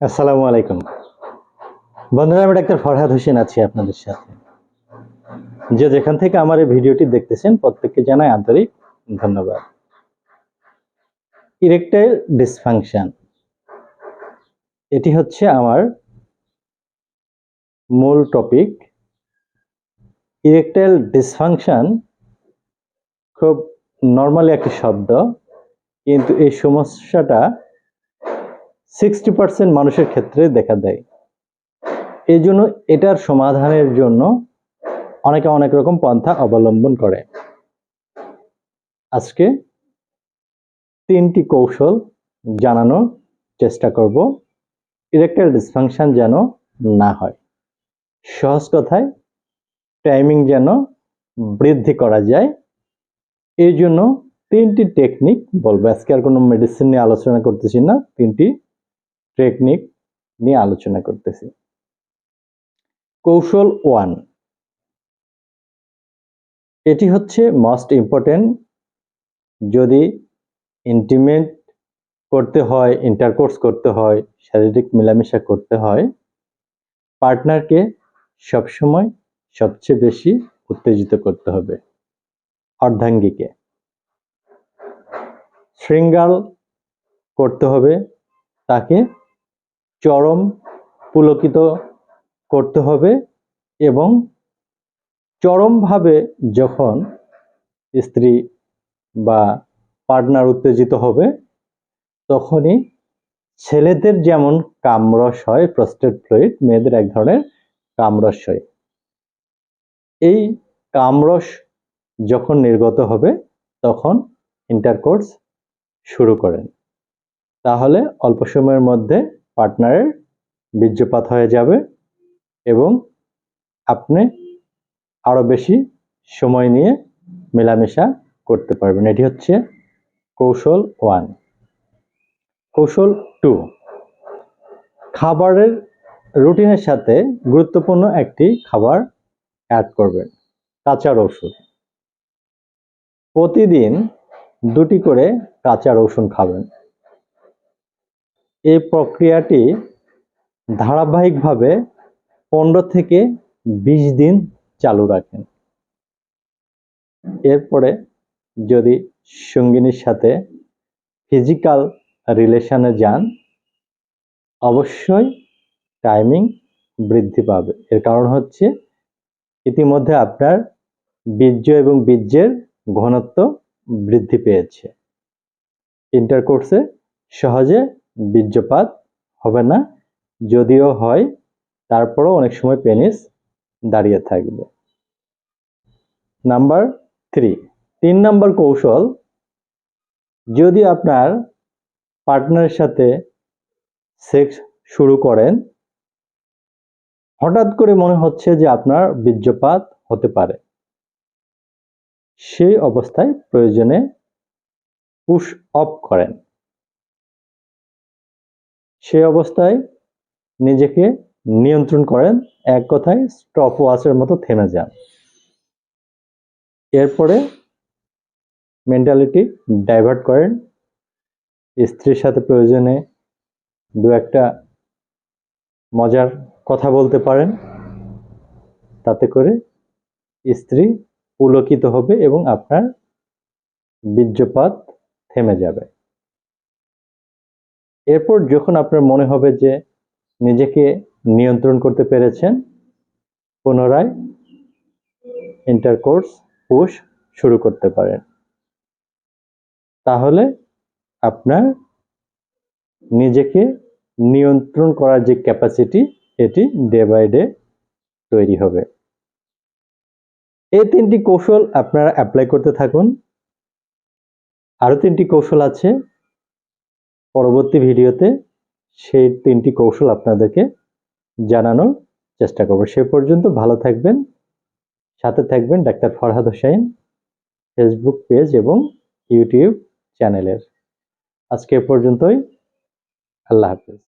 আসসালামু আলাইকুম। বন্ধুরা, আমি ডাক্তার ফরহাদ হোসেন আছি আপনাদের সাথে। যে যেখান থেকে আমার এই ভিডিওটি দেখতেছেন, প্রত্যেককে জানাই আন্তরিক ধন্যবাদ। ইরেকটাইল ডিসফাংশন, এটি হচ্ছে আমার মূল টপিক। ইরেকটাইল ডিসফাংশন খুব নর্মালি একটি শব্দ, কিন্তু এই সমস্যাটা সিক্সটি পার্সেন্ট মানুষের ক্ষেত্রে দেখা দেয়। এই জন্য এটার সমাধানের জন্য অনেকে অনেক রকম পন্থা অবলম্বন করে। আজকে তিনটি কৌশল জানানোর চেষ্টা করব। ইরেকটাইল ডিসফাংশন যেন না হয়। সহজ কথায় টাইমিং যেন বৃদ্ধি করা যায়। এই জন্য তিনটি টেকনিক বলব। আজকে আর কোনো মেডিসিন নিয়ে আলোচনা করতেছি না। তিনটি টেকনিক নিয়ে আলোচনা করতেছি। কৌশল ওয়ান এটি হচ্ছে মোস্ট ইম্পর্টেন্ট যদি ইন্টিমেট করতে হয় ইন্টারকোর্স করতে হয়, শারীরিক মেলামেশা করতে হয় পার্টনারকে সবসময় সবচেয়ে বেশি উত্তেজিত করতে হবে। অর্ধাঙ্গীকে। শৃঙ্গাল করতে হবে, তাকে চরম পুলকিত করতে হবে এবং চরমভাবে যখন স্ত্রী বা পার্টনার উত্তেজিত হবে, তখনই ছেলেদের যেমন কামরস হয়, প্রস্টেট ফ্লুইড, মেয়েদের এক ধরনের কামরস হয়। এই কামরস যখন নির্গত হবে, তখন ইন্টারকোর্স শুরু করেন। তাহলে অল্প সময়ের মধ্যে পার্টনারের বীর্যপাত হয়ে যাবে এবং আপনি আরও বেশি সময় নিয়ে মেলামেশা করতে পারবেন। এটি হচ্ছে কৌশল ওয়ান কৌশল টু খাবারের রুটিনের সাথে গুরুত্বপূর্ণ একটি খাবার অ্যাড করবেন, কাঁচা রসুন। প্রতিদিন দুটি করে কাঁচা রসুন খাবেন। এই প্রক্রিয়াটি ধারাবাহিকভাবে পনেরো থেকে বিশ দিন চালু রাখেন। এরপরে যদি সঙ্গিনীর সাথে ফিজিক্যাল রিলেশনে যান, অবশ্যই টাইমিং বৃদ্ধি পাবে। এর কারণ হচ্ছে ইতিমধ্যে আপনার বীর্য এবং বীর্যের ঘনত্ব বৃদ্ধি পেয়েছে। ইন্টারকোর্সে সহজে বীর্যপাত হবে না, যদিও হয়, তারপরও অনেক সময় পেনিস দাঁড়িয়ে থাকবে। নাম্বার থ্রি, তিন নাম্বার কৌশল, যদি আপনার পার্টনারের সাথে সেক্স শুরু করেন, হঠাৎ করে মনে হচ্ছে যে আপনার বীর্যপাত হতে পারে। সেই অবস্থায় প্রয়োজনে পুশ অফ করেন। সেই অবস্থায় নিজেকে নিয়ন্ত্রণ করেন, এক কথায় স্টপ ওয়াচের মতো থেমে যান। এরপরে মেন্টালিটি ডাইভার্ট করেন। স্ত্রীর সাথে প্রয়োজনে দু একটা মজার কথা বলতে পারেন। তাতে করে স্ত্রী পুলকিত হবে এবং আপনার বীর্যপাত থেমে যাবে। এরপর যখন আপনার মনে হবে যে নিজেকে নিয়ন্ত্রণ করতে পেরেছেন, পুনরায় ইন্টারকোর্স পুশ শুরু করতে পারেন। তাহলে আপনার নিজেকে নিয়ন্ত্রণ করার যে ক্যাপাসিটি এটি ডে বাই ডে তৈরি হবে। এই তিনটি কৌশল আপনারা অ্যাপ্লাই করতে থাকুন। আরও তিনটি কৌশল আছে। পরবর্তী ভিডিওতে সেই তিনটি কৌশল আপনাদেরকে জানানোর চেষ্টা করব। সে পর্যন্ত ভালো থাকবেন, সাথে থাকবেন doctor Farhad Hossain Facebook page এবং ইউটিউব চ্যানেলের। আজকে পর্যন্তই, আল্লাহ হাফিজ।